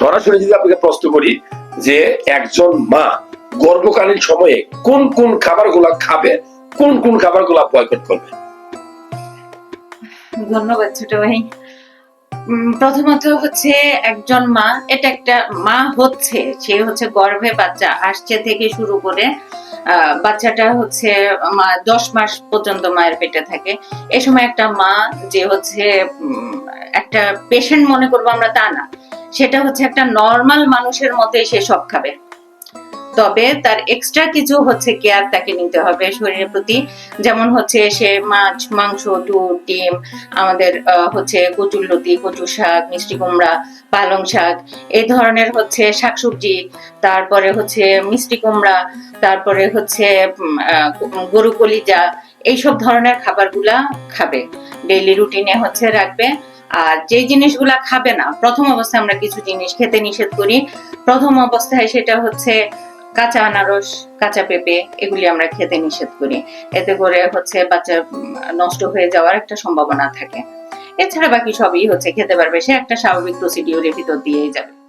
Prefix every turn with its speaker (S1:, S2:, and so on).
S1: সরাসরি যদি আপনাকে প্রশ্ন করি যে একজন মা গর্ভকালীন সময়ে কোন কোন খাবারগুলা খাবে, কোন কোন খাবারগুলা বয়কট করবে?
S2: ধন্যবাদ ছোট ভাই। প্রথমত হচ্ছে একজন মা, এটা একটা মা হচ্ছে, সে হচ্ছে গর্ভে বাচ্চা, আসছে থেকে শুরু করে বাচ্চাটা হচ্ছে দশ মাস পর্যন্ত মায়ের পেটে থাকে। এ সময় একটা মা যে হচ্ছে একটা পেশেন্ট মনে করব আমরা তা না। সেটা হচ্ছে একটা নর্মাল মানুষের মতোই সে সব খাবে। তবে তার এক্সট্রা কিছু হচ্ছে কেয়ার তাকে নিতে হবে শরীরের প্রতি। যেমন হচ্ছে সে মাছ, মাংস, দুধ, ডিম, আমাদের হচ্ছে কচুরলতি কচু শাক, মিষ্টি কুমড়া, পালং শাক, এই ধরনের হচ্ছে শাকসবজি, তারপরে হচ্ছে মিষ্টি কুমড়া, তারপরে হচ্ছে গরু কলিজা, এইসব ধরনের খাবারগুলা খাবে। ডেইলি রুটিনে হচ্ছে রাখবে। আর যে জিনিসগুলা খাবে না, প্রথম অবস্থায় আমরা কিছু জিনিস খেতে নিষেধ করি। প্রথম অবস্থায় সেটা হচ্ছে কাঁচা আনারস, কাঁচা পেঁপে, এগুলি আমরা খেতে নিষেধ করি। এতে করে হচ্ছে বাচ্চা নষ্ট হয়ে যাওয়ার একটা সম্ভাবনা থাকে। এছাড়া বাকি সবই হচ্ছে খেতে পারবে। সে একটা স্বাভাবিক প্রসিডিওরের ভিতর দিয়েই যাবে।